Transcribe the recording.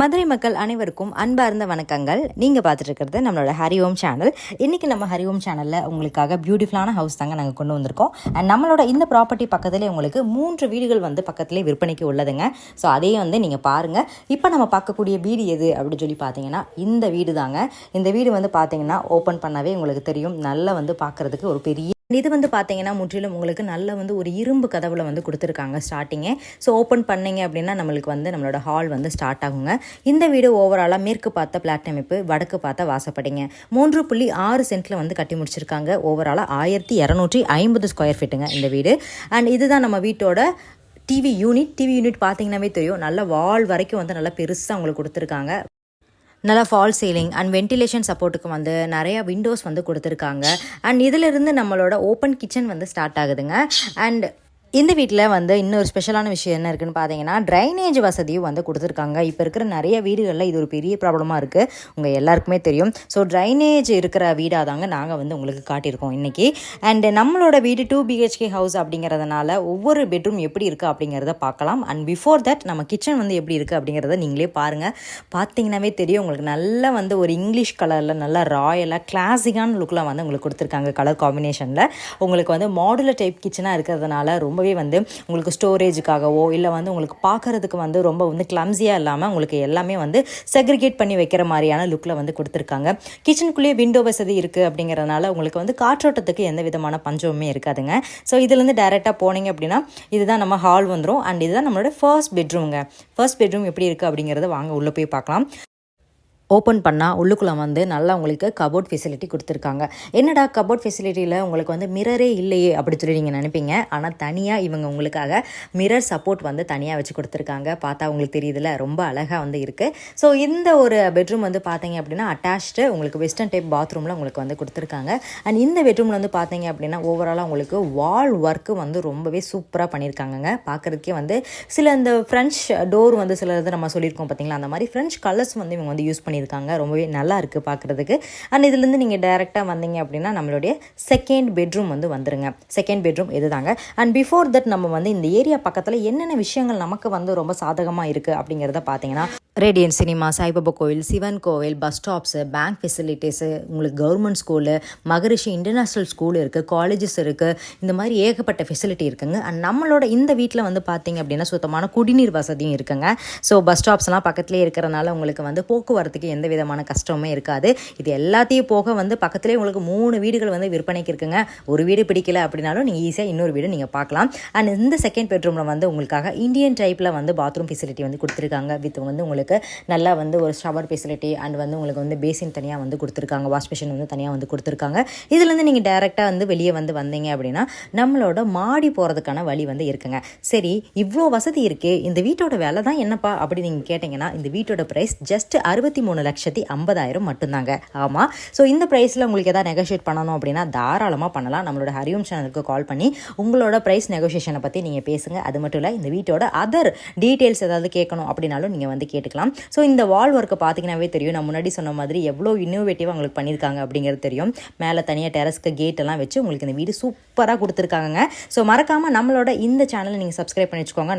மதுரை மக்கள் அனைவருக்கும் அன்பார்ந்த வணக்கங்கள். நீங்கள் பார்த்துட்டு இருக்கிறது நம்மளோட ஹரிஓம் சேனல். இன்றைக்கி நம்ம ஹரிஓம் சேனலில் உங்களுக்காக பியூட்டிஃபுல்லான ஹவுஸ் தாங்க நாங்கள் கொண்டு வந்திருக்கோம். அண்ட் நம்மளோட இந்த ப்ராப்பர்ட்டி பக்கத்துலேயே உங்களுக்கு மூன்று வீடுகள் வந்து பக்கத்துலேயே விற்பனைக்கு உள்ளதுங்க. ஸோ அதையே வந்து நீங்கள் பாருங்கள் இப்போ நம்ம பார்க்கக்கூடிய வீடு எது அப்படின்னு சொல்லி பார்த்தீங்கன்னா இந்த வீடு தாங்க இந்த வீடு வந்து பார்த்தீங்கன்னா ஓப்பன் பண்ணவே உங்களுக்கு தெரியும். நல்லா வந்து பார்க்குறதுக்கு ஒரு பெரிய இது வந்து பார்த்தீங்கன்னா முற்றிலும் உங்களுக்கு நல்ல வந்து ஒரு இரும்பு கதவுல வந்து கொடுத்துருக்காங்க ஸ்டார்டிங்கே ஸோ ஓப்பன் பண்ணீங்க அப்படின்னா நம்மளுக்கு வந்து நம்மளோட ஹால் வந்து ஸ்டார்ட் ஆகுங்க. இந்த வீடு ஓவராலாக மேற்கு பார்த்த பிளாட் அமைப்பு வடக்கு பார்த்த வாசப்படிங்க. மூன்று புள்ளி ஆறு சென்ட்டில் வந்து கட்டி முடிச்சிருக்காங்க. ஓவராலாக ஆயிரத்தி இரநூற்றி ஐம்பது ஸ்கொயர் ஃபீட்டுங்க இந்த வீடு. அண்ட் இதுதான் நம்ம வீட்டோட டிவி யூனிட் டிவி யூனிட் பார்த்தீங்கன்னாவே தெரியும். நல்ல வால் வரைக்கும் வந்து நல்லா பெருசாக உங்களுக்கு கொடுத்துருக்காங்க. நல்லா ஃபால் சீலிங் அண்ட் வென்டிலேஷன் சப்போர்ட்டுக்கு வந்து நிறையா விண்டோஸ் வந்து கொடுத்துருக்காங்க. அண்ட் இதிலிருந்து நம்மளோட ஓப்பன் கிச்சன் வந்து ஸ்டார்ட் ஆகுதுங்க. அண்ட் இந்த வீட்டில் வந்து இன்னொரு ஸ்பெஷலான விஷயம் என்ன இருக்குன்னு பார்த்தீங்கன்னா ட்ரைனேஜ் வசதியும் வந்து கொடுத்துருக்காங்க. இப்போ இருக்கிற நிறைய வீடுகளில் இது ஒரு பெரிய ப்ராப்ளமாக இருக்குது உங்கள் எல்லாருக்குமே தெரியும். ஸோ ட்ரைனேஜ் இருக்கிற வீடாக தாங்க நாங்கள் வந்து உங்களுக்கு காட்டியிருக்கோம் இன்றைக்கி அண்டு நம்மளோட வீடு டூ பிஹெச்கே ஹவுஸ் அப்படிங்கிறதுனால ஒவ்வொரு பெட்ரூம் எப்படி இருக்குது அப்படிங்கிறத பார்க்கலாம். அண்ட் பிஃபோர் தட் நம்ம கிச்சன் வந்து எப்படி இருக்குது அப்படிங்கிறத நீங்களே பாருங்கள் பார்த்தீங்கன்னாவே தெரியும் உங்களுக்கு நல்லா வந்து ஒரு இங்கிலீஷ் கலரில் நல்லா ராயலாக கிளாசிக்கான லுக்கில் வந்து உங்களுக்கு கொடுத்துருக்காங்க கலர் காம்பினேஷனில் உங்களுக்கு வந்து மாடுலர் டைப் கிச்சனாக இருக்கிறதுனால ரொம்ப ரொம்பவே வந்து உங்களுக்கு ஸ்டோரேஜுக்காகவோ இல்லை வந்து உங்களுக்கு பார்க்குறதுக்கு வந்து ரொம்ப வந்து கிளம்ஸியாக இல்லாமல் உங்களுக்கு எல்லாமே வந்து செக்ரிகேட் பண்ணி வைக்கிற மாதிரியான லுக்கில் வந்து கொடுத்துருக்காங்க. கிச்சனுக்குள்ளேயே விண்டோ வசதி இருக்குது அப்படிங்கிறதுனால உங்களுக்கு வந்து காற்றோட்டத்துக்கு எந்த விதமான பஞ்சமுமே இருக்காதுங்க. ஸோ இதுலேருந்து டேரெக்டாக போனீங்க அப்படின்னா இதுதான் நம்ம ஹால் வந்துடும் அண்ட் இதுதான் நம்மளோட ஃபர்ஸ்ட் பெட்ரூம்ங்க ஃபர்ஸ்ட் பெட்ரூம் எப்படி இருக்குது அப்படிங்கிறத வாங்க உள்ளே போய் பார்க்கலாம். ஓப்பன் பண்ணால் உள்ளுக்குள்ளே வந்து நல்லா உங்களுக்கு கபோர்ட் ஃபெசிலிட்டி கொடுத்துருக்காங்க. என்னடா கபோர்ட் ஃபெசிலிட்டியில் உங்களுக்கு வந்து மிரரே இல்லையே அப்படி சொல்லி நீங்கள் நினைப்பீங்க. ஆனால் தனியாக இவங்க உங்களுக்காக மிரர் சப்போர்ட் வந்து தனியாக வச்சு கொடுத்துருக்காங்க. பார்த்தா உங்களுக்கு தெரியுதுல ரொம்ப அழகாக வந்து இருக்குது ஸோ இந்த ஒரு பெட்ரூம் வந்து பார்த்தீங்க அப்படின்னா அட்டாச்டு உங்களுக்கு வெஸ்டர்ன் டைப் பாத்ரூமில் உங்களுக்கு வந்து கொடுத்துருக்காங்க. அண்ட் இந்த பெட்ரூமில் வந்து பார்த்தீங்க அப்படின்னா ஓவராலாக உங்களுக்கு வால் ஒர்க்கு வந்து ரொம்பவே சூப்பராக பண்ணியிருக்காங்கங்க. பார்க்குறதுக்கே வந்து சில இந்த ஃப்ரெஞ்ச் டோர் வந்து சில இது நம்ம சொல்லியிருக்கோம் பார்த்தீங்களா? அந்த மாதிரி ஃப்ரெஞ்ச் கலர்ஸ் வந்து இவங்க வந்து யூஸ் பண்ணி பண்ணியிருக்காங்க. ரொம்பவே நல்லா இருக்குது பார்க்குறதுக்கு அண்ட் இதுலேருந்து நீங்கள் டேரெக்டாக வந்தீங்க அப்படின்னா நம்மளுடைய செகண்ட் பெட்ரூம் வந்து வந்துருங்க. செகண்ட் பெட்ரூம் இதுதாங்க. அண்ட் பிஃபோர் தட் நம்ம வந்து இந்த ஏரியா பக்கத்தில் என்னென்ன விஷயங்கள் நமக்கு வந்து ரொம்ப சாதகமாக இருக்குது அப்படிங்கிறத பார்த்தீங்கன்னா ரேடியன் சினிமா சாய்பாபா கோவில் சிவன் கோவில் பஸ் ஸ்டாப்ஸு பேங்க் ஃபெசிலிட்டிஸு உங்களுக்கு government school Maharishi international school இருக்குது காலேஜஸ் இருக்குது இந்த மாதிரி ஏகப்பட்ட ஃபெசிலிட்டி இருக்குங்க. அண்ட் நம்மளோட இந்த வீட்டில் வந்து பார்த்தீங்க அப்படின்னா சுத்தமான குடிநீர் வசதியும் இருக்குங்க. ஸோ பஸ் ஸ்டாப்ஸ்லாம் பக்கத்துலேயே இருக்கிறனால உங்களுக்கு வந்து போக்குவரத்துக்கு எந்த விதமான கஷ்டமுமே இருக்காது. இது எல்லாத்தையும் போக வந்து பக்கத்துலேயே உங்களுக்கு மூணு வீடுகள் வந்து விற்பனைக்கு இருக்குங்க. ஒரு வீடு பிடிக்கல அப்படின்னாலும் நீங்கள் ஈஸியாக இன்னொரு வீடு நீங்கள் பார்க்கலாம். அண்ட் இந்த செகண்ட் பெட்ரூமில் வந்து உங்களுக்காக இந்தியன் டைப்பில் வந்து பாத்ரூம் ஃபெசிலிட்டி வந்து கொடுத்துருக்காங்க. வித் வந்து உங்களுக்கு நல்லா வந்து ஒரு ஷவர் ஃபெசிலிட்டி அண்ட் வந்து உங்களுக்கு வந்து பேசின் தனியாக வந்து கொடுத்துருக்காங்க. வாஷ் மிஷின் வந்து தனியாக வந்து கொடுத்துருக்காங்க. இதுலேருந்து நீங்கள் டேரெக்டாக வந்து வெளியே வந்து வந்தீங்க அப்படின்னா நம்மளோட மாடி போகிறதுக்கான வழி வந்து இருக்குங்க. சரி இவ்வளோ வசதி இருக்குது இந்த வீட்டோட வேலை தான் என்னப்பா அப்படி நீங்கள் கேட்டிங்கன்னா இந்த வீட்டோட ப்ரைஸ் ஜஸ்ட் அறுபத்தி மூணு மூணு லட்சத்தி ஐம்பதாயிரம் மட்டும்தாங்க. ஆமாம் ஸோ இந்த ப்ரைஸில் உங்களுக்கு எதாவது நெகோஷியேட் பண்ணணும் அப்படின்னா தாராளமாக பண்ணலாம். நம்மளோட ஹரியோம் சேனலுக்கு கால் பண்ணி உங்களோட ப்ரைஸ் நெகோஷியேஷனை பற்றி நீங்கள் பேசுங்க. அது மட்டும் இல்லை இந்த வீட்டோட அதர் டீட்டெயில்ஸ் ஏதாவது கேட்கணும் அப்படின்னாலும் நீங்கள் வந்து கேட்டுக்கலாம். ஸோ இந்த வால் ஒர்க்கை பார்த்தீங்கன்னாவே தெரியும். நான் முன்னாடி சொன்ன மாதிரி எவ்வளோ இன்னோவேட்டிவாக உங்களுக்கு பண்ணியிருக்காங்க அப்படிங்கிறது தெரியும். மேலே தனியாக டெரஸ்க்கு கேட் எல்லாம் வச்சு உங்களுக்கு இந்த வீடு சூப்பராக கொடுத்துருக்காங்க ஸோ மறக்காமல் நம்மளோட இந்த சேனலை நீங்கள் சப்ஸ்கிரைப் பண்ணி வச்சுக்கோங்க.